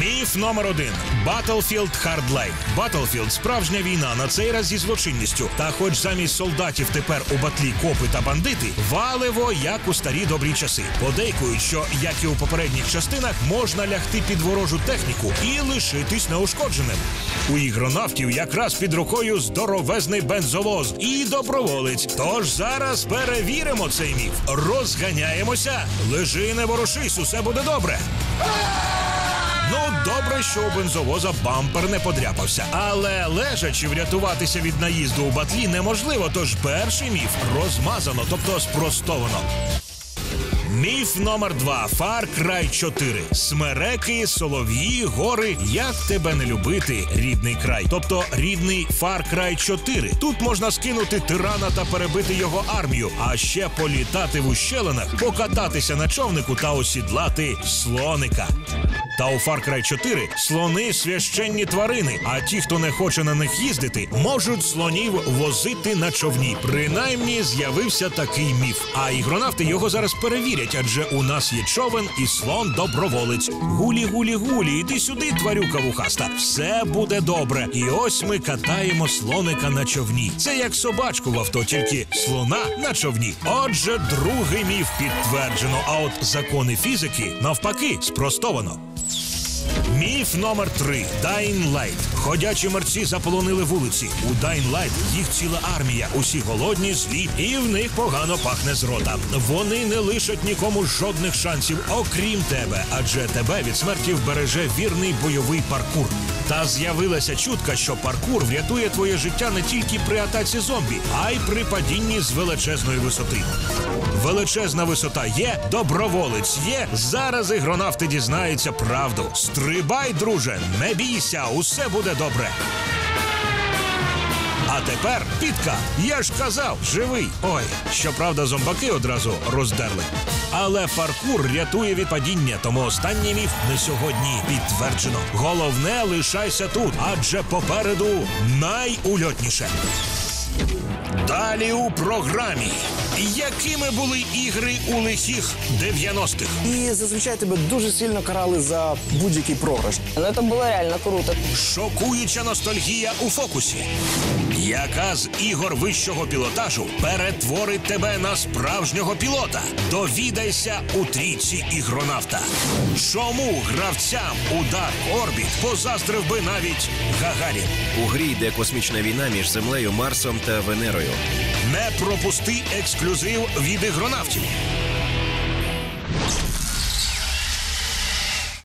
Міф номер один Battlefield Hardline. Battlefield – справжня війна на цей раз зі злочинністю. Та хоч замість солдатів тепер у батлі копи та бандити, валиво як у старі добрі часи. Подейкують, що як і у попередніх частинах можна лягти під ворожу техніку і лишитись неушкодженим. У ігронавтів якраз під рукою здоровезний бензовоз і доброволець. Тож зараз перевіримо цей міф. Розганяємося. Лежи, не ворушись, усе буде добре. Ну, добре, що у бензовоза бампер не подряпався. Але лежачи врятуватися від наїзду у батлі неможливо. Тож перший міф розмазано, тобто спростовано. Міф номер два Far Cry 4. Смереки, солов'ї, гори. Як тебе не любити, рідний край. Тобто рідний Far Cry 4. Тут можна скинути тирана та перебити його армію, а ще політати в ущелинах, покататися на човнику та осідлати слоника. Та у Far Cry 4 слони священні тварини. А ті, хто не хоче на них їздити, можуть слонів возити на човні. Принаймні з'явився такий міф. А ігронавти його зараз перевірять, адже у нас є човен і слон доброволець. Гулі, гулі, гулі, іди сюди, тварюка вухаста. Все буде добре. І ось ми катаємо слоника на човні. Це як собачку в авто, тільки слона на човні. Отже, другий міф підтверджено. А от закони фізики навпаки спростовано. Міф номер 3 Dying Light. Ходячі мерці заполонили вулиці. У Дайн Лайт їх ціла армія. Усі голодні, злі, і в них погано пахне з рота. Вони не лишать нікому жодних шансів, окрім тебе, адже тебе від смерті вбереже вірний бойовий паркур. Та з'явилася чутка, що паркур врятує твоє життя не тільки при атаці зомбі, а й при падінні з величезної висоти. Величезна висота є, доброволець є. Зараз ігронавти дізнаються правду. Стрибай, друже, не бійся, усе буде добре. А тепер підка. Я ж казав, живий. Ой, щоправда, зомбаки одразу роздерли. Але паркур рятує від падіння, тому останній міф не сьогодні підтверджено. Головне лишайся тут, адже попереду найульотніше. Далі у програмі. Якими були ігри у лихих 90-х? І зазвичай тебе дуже сильно карали за будь-який програш. Но это было реально круто. Шокуюча ностальгія у фокусі. Яка з ігор вищого пілотажу перетворить тебе на справжнього пілота? Довідайся у трійці ігронавта. Чому гравцям у Dark Orbit позаздрив би навіть Гагарін? У грі йде космічна війна між Землею, Марсом та Венерою. Не пропусти ексклюзив від ігронавтів.